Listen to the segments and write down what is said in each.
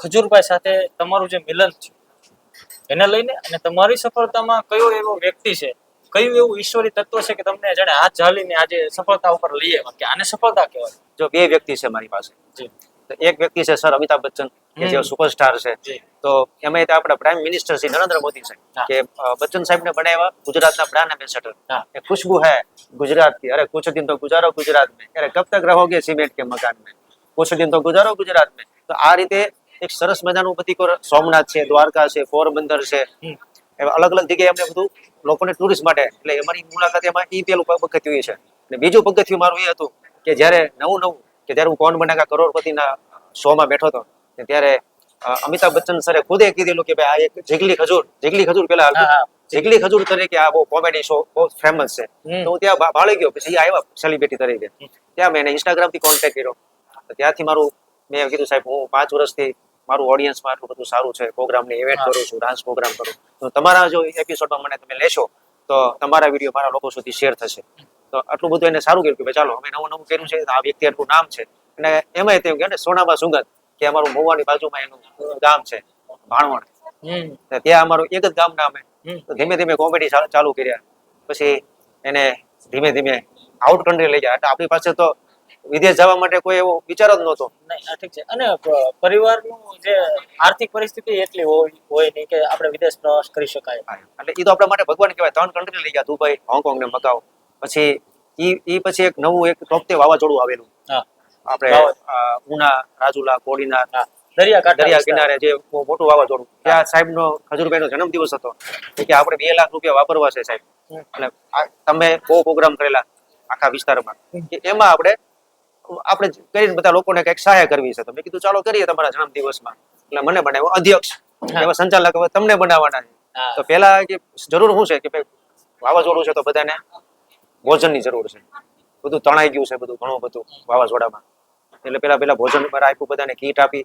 ખજૂરભાઈ સાથે તમારું જે મિલન છે એને લઈને અને તમારી સફળતામાં કયો એવો વ્યક્તિ છે? કયું એવું ઈશ્વરી તત્વ છે કે તમને જાણે હાથ ઝાલીને આજે સફળતા ઉપર લઈએ કે આને સફળતા કહેવાય? જો બે વ્યક્તિ છે મારી પાસે. એક વ્યક્તિ છે સર અમિતાભ બચ્ચન કે જે સુપરસ્ટાર છે. તો એમાં તો આપણા પ્રાઇમ મિનિસ્ટર શ્રી નરેન્દ્ર મોદી સાહેબ કે બચ્ચન સાહેબ ને બનાવ્યા ગુજરાતના બ્રાન્ડ એમ્બેસેડર ખુશ્બુ હે ગુજરાતથી અરે કુછ દિન તો ગુજારો ગુજરાત મેં અરે કબ તક રહોગે સિમેન્ટ કે મકાન મેં કુછ દિન તો ગુજારો ગુજરાત મેં તો આ રીતે એક સરસ મજાનું બધી સોમનાથ છે દ્વારકા છે પોરબંદર છે. એવા અલગ અલગ જગ્યાએ અમને બધું લોકોને ટુરિસ્ટ માટે. એટલે અમારી મુલાકાત એમાં એ પેલું પગથિયું છે. અને બીજું પગથિયું મારું એ હતું કે જ્યારે નવું નવું કે જ્યારે હું કોણ બનેગા કરોડપતિના શોમાં બેઠો હતો ત્યારે અમિતાભ બચ્ચન સરે ખુદે કીધેલું કે ભાઈ આ એક જીગલી ખજૂર જીગલી ખજૂર પેલા. જીગલી ખજૂર તરીકે આ બહુ કોમેડી શો બહુ ફેમસ છે. તો હું ત્યાં ભાળી ગયો પછી આવ્યા સેલિબ્રિટી તરીકે. ત્યાં મેં ઇન્સ્ટાગ્રામથી કોન્ટેક્ટ કર્યો. ત્યાંથી મારું મેં કીધું સાહેબ હું પાંચ વર્ષથી મારું ઓડિયન્સમાં આટલું બધું સારું છે પ્રોગ્રામની ઇવેન્ટ કરું છું ડાન્સ પ્રોગ્રામ કરું તો તમારા જો એપિસોડમાં મને તમે લેશો તો તમારા વીડિયો મારા લોકો સુધી શેર થશે. તો આટલું બધું એને સારું કર્યું કે ચાલો અમે નવું નવું કર્યું છે આ વ્યક્તિ આટલું નામ છે. અને એમાંય તેમ કે સોનામાં સુગંધ કે અમારું મોવાની બાજુમાં એનું ગામ છે ભાણવણ ત્યાં અમારું એક જ ગામના અમે. તો ધીમે ધીમે કોમેડી ચાલુ કર્યા. પછી એને ધીમે ધીમે આઉટ કન્ટ્રી લઈ ગયા. એટલે આપણી પાસે તો વિદેશ જવા માટે કોઈ એવો વિચાર જ નહોતો. નહીં ઠીક છે. અને પરિવારનું જે આર્થિક પરિસ્થિતિ એટલી હોય હોય નહીં કે આપણે વિદેશ પ્રવાસ કરી શકાય. એટલે એ તો આપણા માટે ભગવાન કહેવાય. ત્રણ કન્ટ્રી લઈ ગયા દુબઈ હોંગકોંગ ને મકાઉ પછી ઈ ઈ પછી એક નવું એક તોપતે વાવાઝોડું આવેલું. આપણે ઉના રાજુલા કોડીના હા. દરિયા કિનારે જે મોટું વાવાઝોડું. ત્યાં સાહેબનો ખજૂરભાઈનો જન્મદિવસ હતો. કે આપણે બે લાખ રૂપિયા વાપરવા છે સાહેબ. તમે બહુ પ્રોગ્રામ કરેલા આખા વિસ્તારમાં. એમાં આપણે આપણે કરીને બધા લોકોને કંઈક સહાય કરવી છે. તો મેં કીધું ચાલો કરીએ તમારા જન્મદિવસમાં એટલે મને બનાવ્યો અધ્યક્ષ. એવા સંચાલક હવે તમને બનાવવાના છે. તો પેલા કે જરૂર શું છે કે ભાઈ વાવાઝોડું છે તો બધાને ભોજનની જરૂર છે. બધું તણાઈ ગયું છે બધું ઘણું બધું વાવાઝોડામાં. એટલે પેલા પેલા ભોજન પર આપ્યું બધાને કીટ આપી.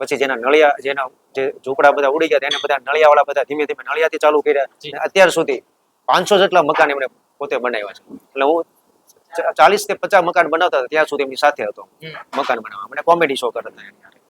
પછી જેના નળિયા જેના જે ઝૂંપડા બધા ઉડી ગયા એને બધા નળિયાવાળા બધા ધીમે ધીમે નળિયાથી ચાલુ કર્યા. અત્યાર સુધી પાંચસો જેટલા મકાન એમણે પોતે બનાવ્યા છે. એટલે હું ચાલીસ કે પચાસ મકાન બનાવતા હતા ત્યાં સુધી એમની સાથે હતો. મકાન બનાવવા. મને કોમેડી શો કરતા હતા.